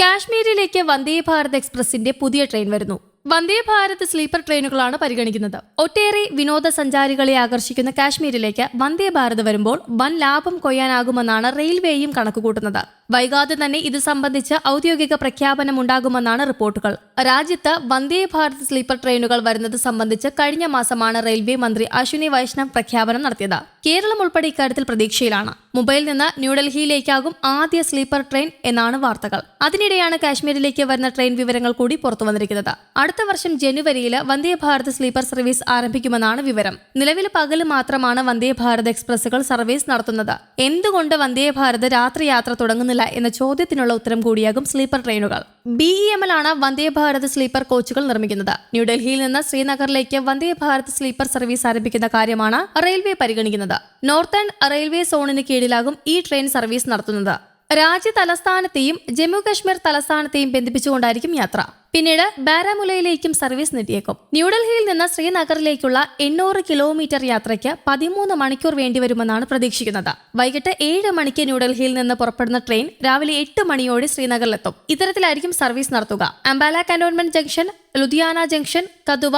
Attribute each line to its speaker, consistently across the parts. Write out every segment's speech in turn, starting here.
Speaker 1: കാശ്മീരിലേക്ക് വന്ദേ ഭാരത് എക്സ്പ്രസിന്റെ പുതിയ ട്രെയിൻ വരുന്നു. വന്ദേ ഭാരത് സ്ലീപ്പർ ട്രെയിനുകളാണ് പരിഗണിക്കുന്നത്. ഒട്ടേറെ വിനോദസഞ്ചാരികളെ ആകർഷിക്കുന്ന കാശ്മീരിലേക്ക് വന്ദേ ഭാരത് വരുമ്പോൾ വൻ ലാഭം കൊയ്യാനാകുമെന്നാണ് റെയിൽവേയും കണക്കുകൂട്ടുന്നത്. വൈകാതെ തന്നെ ഇത് സംബന്ധിച്ച് ഔദ്യോഗിക പ്രഖ്യാപനം ഉണ്ടാകുമെന്നാണ് റിപ്പോർട്ടുകൾ. രാജ്യത്ത് വന്ദേ ഭാരത് സ്ലീപ്പർ ട്രെയിനുകൾ വരുന്നത് സംബന്ധിച്ച് കഴിഞ്ഞ മാസമാണ് റെയിൽവേ മന്ത്രി അശ്വിനി വൈഷ്ണവ് പ്രഖ്യാപനം നടത്തിയത്. കേരളം ഉൾപ്പെടെ ഇക്കാര്യത്തിൽ പ്രതീക്ഷയിലാണ്. മുംബൈയിൽ നിന്ന് ന്യൂഡൽഹിയിലേക്കാകും ആദ്യ സ്ലീപ്പർ ട്രെയിൻ എന്നാണ് വാർത്തകൾ. അതിനിടെയാണ് കാശ്മീരിലേക്ക് വരുന്ന ട്രെയിൻ വിവരങ്ങൾ കൂടി പുറത്തു വന്നിരിക്കുന്നത്. അടുത്ത വർഷം ജനുവരിയിൽ വന്ദേ ഭാരത് സ്ലീപ്പർ സർവീസ് ആരംഭിക്കുമെന്നാണ് വിവരം. നിലവിൽ പകൽ മാത്രമാണ് വന്ദേ ഭാരത് എക്സ്പ്രസുകൾ സർവീസ് നടത്തുന്നത്. എന്തുകൊണ്ട് വന്ദേ ഭാരത് രാത്രി യാത്ര തുടങ്ങുന്നില്ല എന്ന ചോദ്യത്തിനുള്ള ഉത്തരം കൂടിയാകും സ്ലീപ്പർ ട്രെയിനുകൾ. ബി ഇ എം ആണ് വന്ദേ ഭാരത് സ്ലീപ്പർ കോച്ചുകൾ നിർമ്മിക്കുന്നത്. ന്യൂഡൽഹിയിൽ നിന്ന് ശ്രീനഗറിലേക്ക് വന്ദേ ഭാരത് സ്ലീപ്പർ സർവീസ് ആരംഭിക്കുന്ന കാര്യമാണ് റെയിൽവേ പരിഗണിക്കുന്നത്. നോർത്തേൺ റെയിൽവേ സോണിന് കീഴിലാകും ഈ ട്രെയിൻ സർവീസ് നടത്തുന്നത്. രാജ്യ തലസ്ഥാനത്തെയും ജമ്മു കശ്മീർ തലസ്ഥാനത്തെയും ബന്ധിപ്പിച്ചുകൊണ്ടായിരിക്കും യാത്ര. പിന്നീട് ബാരാമുലയിലേക്കും സർവീസ് നീട്ടിയേക്കും ന്യൂഡൽഹിയിൽ നിന്ന് ശ്രീനഗറിലേക്കുള്ള എണ്ണൂറ് കിലോമീറ്റർ യാത്രയ്ക്ക് പതിമൂന്ന് മണിക്കൂർ വേണ്ടിവരുമെന്നാണ് പ്രതീക്ഷിക്കുന്നത്. വൈകിട്ട് ഏഴ് മണിക്ക് ന്യൂഡൽഹിയിൽ നിന്ന് പുറപ്പെടുന്ന ട്രെയിൻ രാവിലെ എട്ട് മണിയോടെ ശ്രീനഗറിലെത്തും. ഇത്തരത്തിലായിരിക്കും സർവീസ് നടത്തുക. Ambala cantonment junction Ludhiana junction Kathua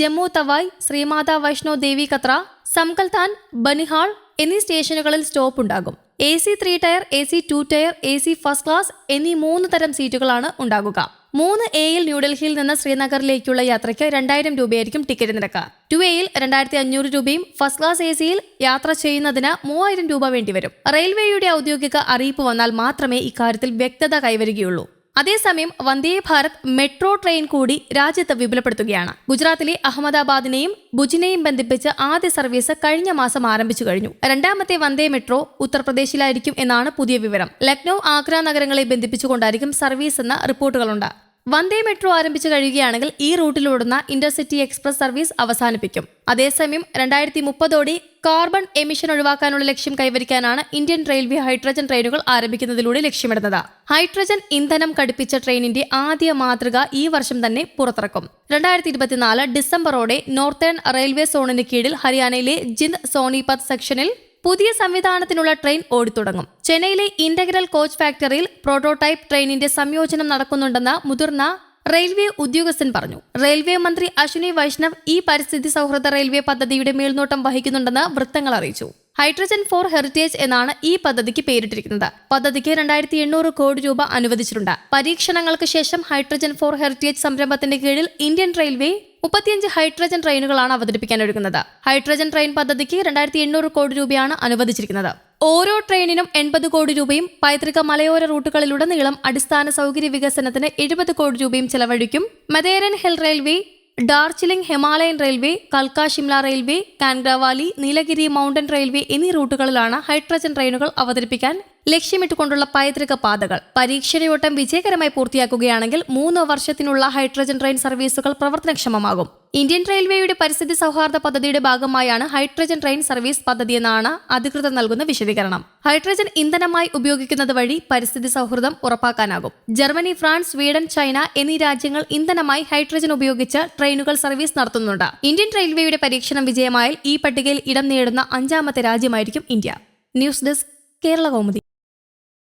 Speaker 1: Jammu Tawi Shri Mata Vaishno Devi Katra Sangaldan Banihal എന്നീ സ്റ്റേഷനുകളിൽ സ്റ്റോപ്പ് ഉണ്ടാകും A C three tier A C two tier A C first class എന്നീ മൂന്ന് തരം സീറ്റുകളാണ് ഉണ്ടാകുക. മൂന്ന് എയിൽ ന്യൂഡൽഹിയിൽ നിന്ന് ശ്രീനഗറിലേക്കുള്ള യാത്രയ്ക്ക് രണ്ടായിരം രൂപയായിരിക്കും ടിക്കറ്റ് നിരക്ക്. ടു എയിൽ രണ്ടായിരത്തി അഞ്ഞൂറ് രൂപയും ഫസ്റ്റ് ക്ലാസ് എ സിയിൽ യാത്ര ചെയ്യുന്നതിന് മൂവായിരം രൂപ വേണ്ടിവരും. റെയിൽവേയുടെ ഔദ്യോഗിക അറിയിപ്പ് വന്നാൽ മാത്രമേ ഇക്കാര്യത്തിൽ വ്യക്തത കൈവരികയുള്ളൂ. അതേസമയം വന്ദേ ഭാരത് മെട്രോ ട്രെയിൻ കൂടി രാജ്യത്ത് വിപുലപ്പെടുത്തുകയാണ്. ഗുജറാത്തിലെ അഹമ്മദാബാദിനെയും ഭുജിനെയും ബന്ധിപ്പിച്ച് ആദ്യ സർവീസ് കഴിഞ്ഞ മാസം ആരംഭിച്ചു കഴിഞ്ഞു. രണ്ടാമത്തെ വന്ദേ മെട്രോ ഉത്തർപ്രദേശിലായിരിക്കും എന്നാണ് പുതിയ വിവരം. ലക്നൌ ആഗ്ര നഗരങ്ങളെ ബന്ധിപ്പിച്ചുകൊണ്ടായിരിക്കും സർവീസ് എന്ന റിപ്പോർട്ടുകളുണ്ട്. വന്ദേ മെട്രോ ആരംഭിച്ചു കഴിയുകയാണെങ്കിൽ ഈ റൂട്ടിലോടുന്ന ഇന്റർസിറ്റി എക്സ്പ്രസ് സർവീസ് അവസാനിപ്പിക്കും. അതേസമയം രണ്ടായിരത്തി മുപ്പതോടെ കാർബൺ എമിഷൻ ഒഴിവാക്കാനുള്ള ലക്ഷ്യം കൈവരിക്കാനാണ് ഇന്ത്യൻ റെയിൽവേ ഹൈഡ്രജൻ ട്രെയിനുകൾ ആരംഭിക്കുന്നതിലൂടെ ലക്ഷ്യമിടുന്നത്. ഹൈഡ്രജൻ ഇന്ധനം ഘടിപ്പിച്ച ട്രെയിനിന്റെ ആദ്യ മാതൃക ഈ വർഷം തന്നെ പുറത്തിറക്കും. രണ്ടായിരത്തി ഇരുപത്തിനാല് ഡിസംബറോടെ നോർത്തേൺ റെയിൽവേ സോണിന് കീഴിൽ ഹരിയാനയിലെ ജിന്ദ് സോണിപത് സെക്ഷനിൽ പുതിയ സംവിധാനത്തിനുള്ള ട്രെയിൻ ഓടിത്തുടങ്ങും. ചെന്നൈയിലെ ഇന്റഗ്രൽ കോച്ച് ഫാക്ടറിയിൽ പ്രോട്ടോടൈപ്പ് ട്രെയിനിന്റെ സംയോജനം നടക്കുന്നുണ്ടെന്ന് മുതിർന്ന റെയിൽവേ ഉദ്യോഗസ്ഥൻ പറഞ്ഞു. റെയിൽവേ മന്ത്രി അശ്വിനി വൈഷ്ണവ് ഈ പരിസ്ഥിതി സൗഹൃദ റെയിൽവേ പദ്ധതിയുടെ മേൽനോട്ടം വഹിക്കുന്നുണ്ടെന്ന് വൃത്തങ്ങൾ അറിയിച്ചു. ഹൈഡ്രജൻ ഫോർ ഹെറിറ്റേജ് എന്നാണ് ഈ പദ്ധതിക്ക് പേരിട്ടിരിക്കുന്നത്. പദ്ധതിക്ക് രണ്ടായിരത്തി എണ്ണൂറ് കോടി രൂപ അനുവദിച്ചിട്ടുണ്ട്. പരീക്ഷണങ്ങൾക്ക് ശേഷം ഹൈഡ്രജൻ ഫോർ ഹെറിറ്റേജ് സംരംഭത്തിന്റെ കീഴിൽ ഇന്ത്യൻ റെയിൽവേ മുപ്പത്തിയഞ്ച് ഹൈഡ്രജൻ ട്രെയിനുകളാണ് അവതരിപ്പിക്കാൻ ഒരുങ്ങുന്നത്. ഹൈഡ്രജൻ ട്രെയിൻ പദ്ധതിക്ക് രണ്ടായിരത്തി എണ്ണൂറ് കോടി രൂപയാണ് അനുവദിച്ചിരിക്കുന്നത്. ഓരോ ട്രെയിനിനും എൺപത് കോടി രൂപയും പൈതൃക മലയോര റൂട്ടുകളിലുടനീളം അടിസ്ഥാന സൗകര്യ വികസനത്തിന് എഴുപത് കോടി രൂപയും ചെലവഴിക്കും. Matheran hill railway Darjeeling Himalayan railway കൽക്ക Shimla railway Kangra valley Nilgiri mountain railway എന്നീ റൂട്ടുകളിലാണ് ഹൈഡ്രജൻ ട്രെയിനുകൾ അവതരിപ്പിക്കാൻ ലക്ഷ്യമിട്ടുകൊണ്ടുള്ള പൈതൃക പാതകൾ. പരീക്ഷണയോട്ടം വിജയകരമായി പൂർത്തിയാക്കുകയാണെങ്കിൽ മൂന്ന് വർഷത്തിനുള്ള ഹൈഡ്രജൻ ട്രെയിൻ സർവീസുകൾ പ്രവർത്തനക്ഷമമാകും. ഇന്ത്യൻ റെയിൽവേയുടെ പരിസ്ഥിതി സൗഹാർദ്ദ പദ്ധതിയുടെ ഭാഗമായാണ് ഹൈഡ്രജൻ ട്രെയിൻ സർവീസ് പദ്ധതിയെന്നാണ് അധികൃതർ നൽകുന്ന വിശദീകരണം. ഹൈഡ്രജൻ ഇന്ധനമായി ഉപയോഗിക്കുന്നത് വഴി പരിസ്ഥിതി സൗഹൃദം ഉറപ്പാക്കാനാകും. ജർമ്മനി ഫ്രാൻസ് സ്വീഡൻ ചൈന എന്നീ രാജ്യങ്ങൾ ഇന്ധനമായി ഹൈഡ്രജൻ ഉപയോഗിച്ച് ട്രെയിനുകൾ സർവീസ് നടത്തുന്നുണ്ട്. ഇന്ത്യൻ റെയിൽവേയുടെ പരീക്ഷണം വിജയമായാൽ ഈ പട്ടികയിൽ ഇടം നേടുന്ന അഞ്ചാമത്തെ രാജ്യമായിരിക്കും India. News desk Kerala Kaumudi